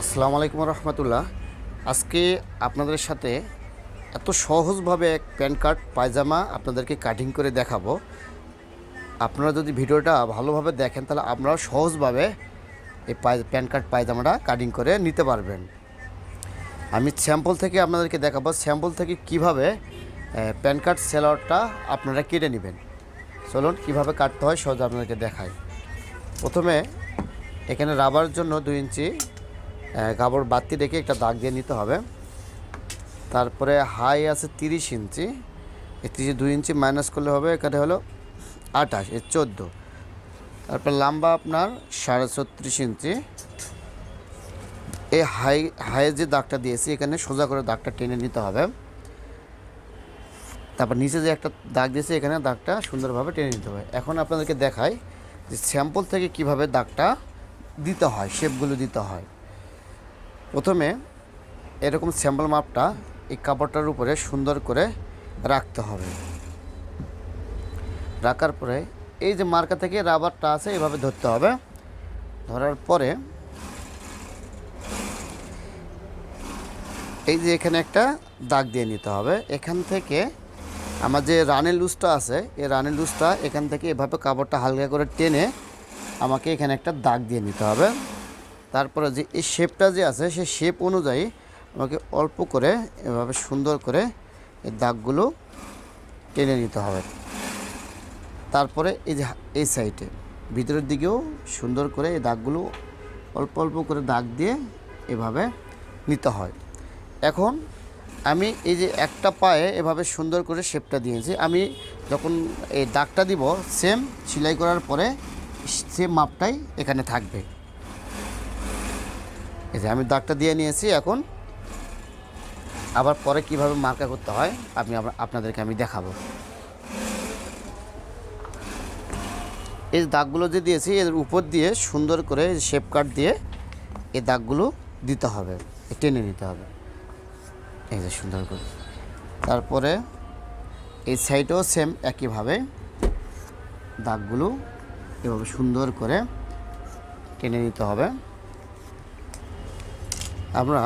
আসসালামু আলাইকুম রহমতুল্লাহ। আজকে আপনাদের সাথে এত সহজভাবে এক প্যান কার্ড, পায়জামা আপনাদেরকে কাটিং করে দেখাবো। আপনারা যদি ভিডিওটা ভালোভাবে দেখেন, তাহলে আপনারাও সহজভাবে এই পায়- প্যান কার্ড, পায়জামাটা কাটিং করে নিতে পারবেন। আমি স্যাম্পল থেকে আপনাদেরকে দেখাবো, স্যাম্পল থেকে কীভাবে প্যান কার্ড সেলারটা আপনারা কেটে নেবেন। চলুন, কীভাবে কাটতে হয়, সহজে আপনাদেরকে দেখাই। প্রথমে এখানে রাবার জন্য দুই ইঞ্চি কাপড় বাতি রেখে একটা দাগ দিয়ে নিতে হবে। তারপরে হাই আছে তিরিশ ইঞ্চি। তিরিশ দুই ইঞ্চি মাইনাস করলে হবে, এখানে হলো আঠাশ, এ চোদ্দ। তারপর লম্বা আপনার সাড়ে ছত্রিশ ইঞ্চি। এই হাই হাইয়ের যে দাগটা দিয়েছি, এখানে সোজা করে দাগটা টেনে নিতে হবে। তারপর নিচে যে একটা দাগ দিয়েছি, এখানে দাগটা সুন্দরভাবে টেনে নিতে হবে। এখন আপনাদেরকে দেখাই যে স্যাম্পল থেকে কীভাবে দাগটা দিতে হয় শেপগুলো দিতে হয়। প্রথমে এরকম স্যাম্পল মাপটা এই কাপড়টার উপরে সুন্দর করে রাখতে হবে। রাখার পরে এই যে মার্কা থেকে রাবারটা আছে, এভাবে ধরতে হবে। ধরার পরে এই যে এখানে একটা দাগ দিয়ে নিতে হবে। এখান থেকে আমার যে রানের লুজটা আছে, এই রানের লুজটা এখান থেকে এভাবে কাপড়টা হালকা করে টেনে আমাকে এখানে একটা দাগ দিয়ে নিতে হবে। তারপরে যে এই শেপটা যে আছে, সেই শেপ অনুযায়ী আমাকে অল্প করে এভাবে সুন্দর করে এই দাগগুলো টেনে নিতে হবে। তারপরে এই যে এই সাইডে ভিতরের দিকেও সুন্দর করে এই দাগগুলো অল্প অল্প করে দাগ দিয়ে এভাবে নিতে হয়। এখন আমি এই যে একটা পায়ে এভাবে সুন্দর করে শেপটা দিয়েছি, আমি যখন এই দাগটা দিব সেম সেলাই করার পরে সেম মাপটাই এখানে থাকবে। এই যে আমি দাগটা দিয়ে নিয়েছি, এখন আবার পরে কীভাবে মার্কা করতে হয় আমি আপনাদেরকে আমি দেখাবো। এই দাগগুলো যে দিয়েছি, এর উপর দিয়ে সুন্দর করে শেপ কাট দিয়ে এই দাগগুলো দিতে হবে টেনে নিতে হবে। এই যে সুন্দর করে। তারপরে এই সাইডেও সেম একইভাবে দাগগুলো এভাবে সুন্দর করে টেনে নিতে হবে। আমরা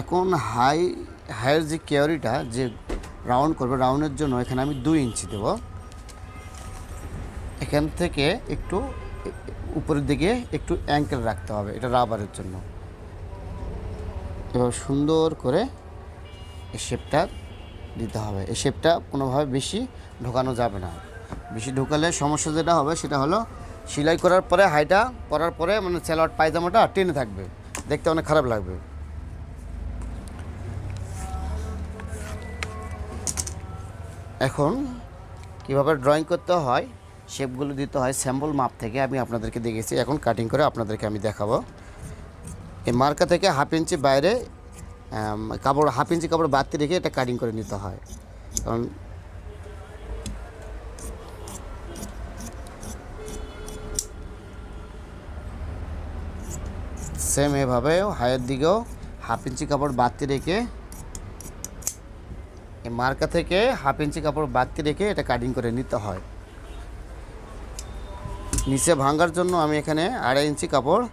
এখন হাই হাইয়ের যে কেয়ারিটা যে রাউন্ড করবে রাউন্ডের জন্য এখানে আমি দুই ইঞ্চি দেব। এখান থেকে একটু উপরের দিকে একটু অ্যাঙ্কেল রাখতে হবে, এটা রাবারের জন্য। এবার সুন্দর করে এই শেপটা দিতে হবে। এই শেপটা কোনোভাবে বেশি ঢোকানো যাবে না। বেশি ঢোকালে সমস্যা যেটা হবে সেটা হলো, সেলাই করার পরে হাইটা পরার পরে মানে স্যালোয়ার পায়জামাটা টেনে থাকবে। দেখতে অনেক খারাপ লাগবে। এখন কীভাবে ড্রয়িং করতে হয় শেপগুলো দিতে হয় স্যাম্পল মাপ থেকে আমি আপনাদেরকে দেখেছি। এখন কাটিং করে আপনাদেরকে আমি দেখাবো। এই মার্কা থেকে হাফ ইঞ্চি বাইরে কাপড় হাফ ইঞ্চি কাপড় বাড়তি রেখে এটা কাটিং করে নিতে হয়। কারণ সেম এভাবে হায়ের দিকেও হাফ ইঞ্চি কাপড় বাড়তি রেখে এই মার্কা থেকে হাফ ইঞ্চি কাপড় বাড়তি রেখে এটা কাটিং করে নিতে হয়। নিচে ভাঙার জন্য আমি এখানে আড়াই ইঞ্চি কাপড়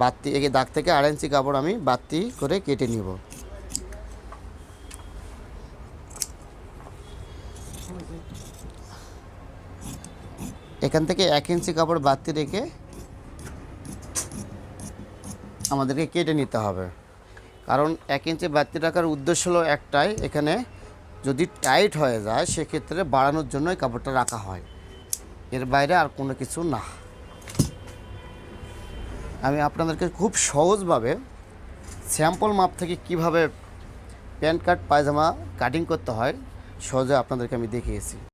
বাতি এগে দাগ থেকে আড়াই ইঞ্চি কাপড় আমি বাতি করে কেটে নিব। এখান থেকে এক ইঞ্চি কাপড় বাতি রেখে আমাদেরকে কেটে নিতে হবে। কারণ এক ইঞ্চি বাড়তি রাখার উদ্দেশ্য হলো একটাই, এখানে যদি টাইট হয়ে যায়, সেক্ষেত্রে বাড়ানোর জন্য এই কাপড়টা রাখা হয়। এর বাইরে আর কোনো কিছু না। আমি আপনাদেরকে খুব সহজভাবে স্যাম্পল মাপ থেকে কীভাবে প্যান্ট কাট, পায়জামা কাটিং করতে হয়, সহজে আপনাদেরকে আমি দেখিয়েছি।